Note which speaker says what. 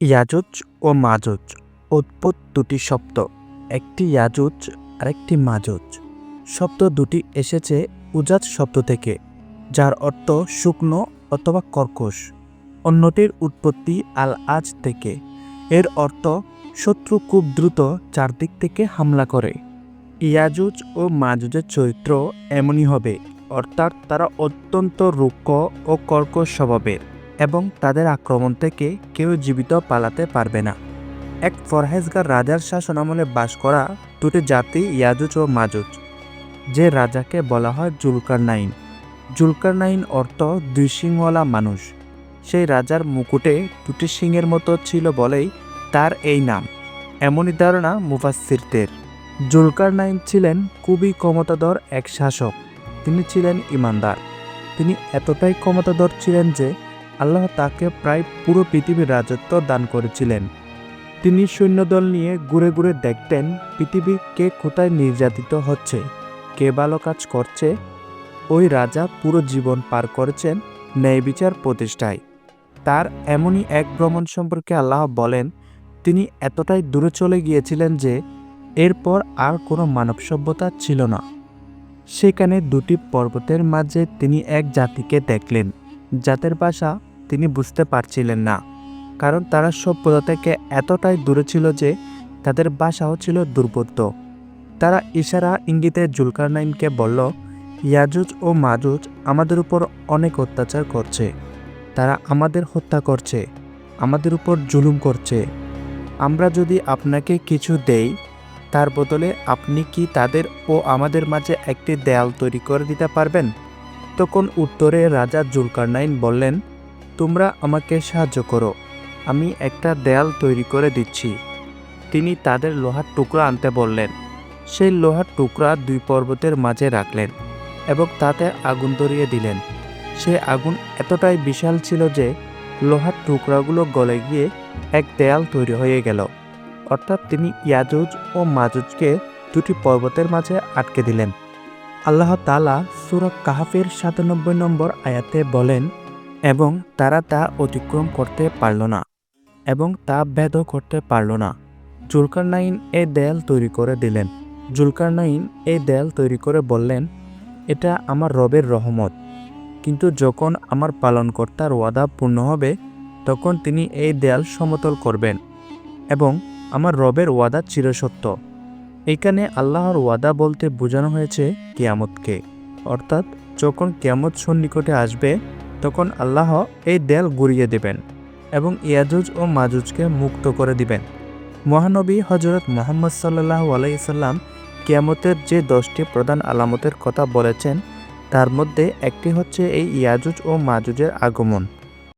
Speaker 1: ইয়াজুজ ও মাজুজ, উৎপত দুটি শব্দ, একটি ইয়াজুজ আরেকটি মাজুজ। শব্দ দুটি এসেছে উজাজ শব্দ থেকে, যার অর্থ শুকনো অথবা কর্কশ। অন্যটির উৎপত্তি আল আজ থেকে, এর অর্থ শত্রু খুব দ্রুত চারদিক থেকে হামলা করে। ইয়াজুজ ও মাজুজের চরিত্র এমনই হবে, অর্থাৎ তারা অত্যন্ত রুক্ষ ও কর্কশ স্বভাবের। এবং তাদের আক্রমণ থেকে কেউ জীবিত পালাতে পারবে না। এক ফরহেজগার রাজার শাসনামলে বাস করা দুটি জাতি ইয়াজুজ ও মাজুজ, যে রাজাকে বলা হয় জুলকার নাইন জুলকার নাইন অর্থ দুই সিংওয়ালা মানুষ। সেই রাজার মুকুটে দুটি সিংয়ের মতো ছিল বলেই তার এই নাম। এমনই ধারণা মুফাসিরদের জুলকার নাইন ছিলেন খুবই ক্ষমতাধর এক শাসক। তিনি ছিলেন ইমানদার। তিনি এতটাই ক্ষমতাধর ছিলেন যে আল্লাহ তাকে প্রায় পুরো পৃথিবীর রাজত্ব দান করেছিলেন। তিনি সৈন্যদল নিয়ে ঘুরে ঘুরে দেখতেন পৃথিবী কে কোথায় নির্যাতিত হচ্ছে, কে ভালো কাজ করছে। ওই রাজা পুরো জীবন পার করেছেন ন্যায় বিচার প্রতিষ্ঠায়। তার এমনই এক ভ্রমণ সম্পর্কে আল্লাহ বলেন, তিনি এতটাই দূরে চলে গিয়েছিলেন যে এরপর আর কোনো মানব সভ্যতা ছিল না। সেখানে দুটি পর্বতের মাঝে তিনি এক জাতিকে দেখলেন, জাতের ভাষা তিনি বুঝতে পারছিলেন না, কারণ তারা সভ্যতা থেকে এতটাই দূরে ছিল যে তাদের বাসাও ছিল দুর্বোধ্য। তারা ইশারা ইঙ্গিতে জুলকারনাইনকে বলল, ইয়াজুজ ও মাজুজ আমাদের উপর অনেক অত্যাচার করছে। তারা আমাদের হত্যা করছে, আমাদের উপর জুলুম করছে। আমরা যদি আপনাকে কিছু দেই, তার বদলে আপনি কি তাদের ও আমাদের মাঝে একটি দেয়াল তৈরি করে দিতে পারবেন? তখন উত্তরে রাজা জুলকারনাইন বললেন তোমরা আমাকে সাহায্য করো। আমি একটা দেয়াল তৈরি করে দিচ্ছি। তিনি তাদের লোহার টুকরা আনতে বললেন। সেই লোহার টুকরা দুই পর্বতের মাঝে রাখলেন এবং তাতে আগুন ধরিয়ে দিলেন। সে আগুন এতটাই বিশাল ছিল যে লোহার টুকরাগুলো গলে গিয়ে এক দেয়াল তৈরি হয়ে গেল। অর্থাৎ তিনি ইয়াজুজ ও মাজুজকে দুটি পর্বতের মাঝে আটকে দিলেন। আল্লাহ তালা সুরক কাহাফের সাতানব্বই নম্বর আয়াতে বলেন এবং তারা তা অতিক্রম করতে পারল না এবং তা ভেদও করতে পারল না। জুলকারনাইন এই দেয়াল তৈরি করে দিলেন। জুলকারনাইন এই দেয়াল তৈরি করে বললেন, এটা আমার রবের রহমত। কিন্তু যখন আমার পালনকর্তার ওয়াদা পূর্ণ হবে, তখন তিনি এই দেয়াল সমতল করবেন এবং আমার রবের ওয়াদা চিরসত্য। এখানে আল্লাহর ওয়াদা বলতে বোঝানো হয়েছে কিয়ামতকে। অর্থাৎ যখন কিয়ামত সন্নিকটে আসবে তখন আল্লাহ এই দেল গুড়িয়ে দেবেন এবং ইয়াজুজ ও মাজুজকে মুক্ত করে দিবেন। মহানবী হজরত মোহাম্মদ সাল্লাহ আলাইসাল্লাম কিয়ামতের যে দশটি প্রধান আলামতের কথা বলেছেন, তার মধ্যে একটি হচ্ছে এই ইয়াজুজ ও মাজুজের আগমন।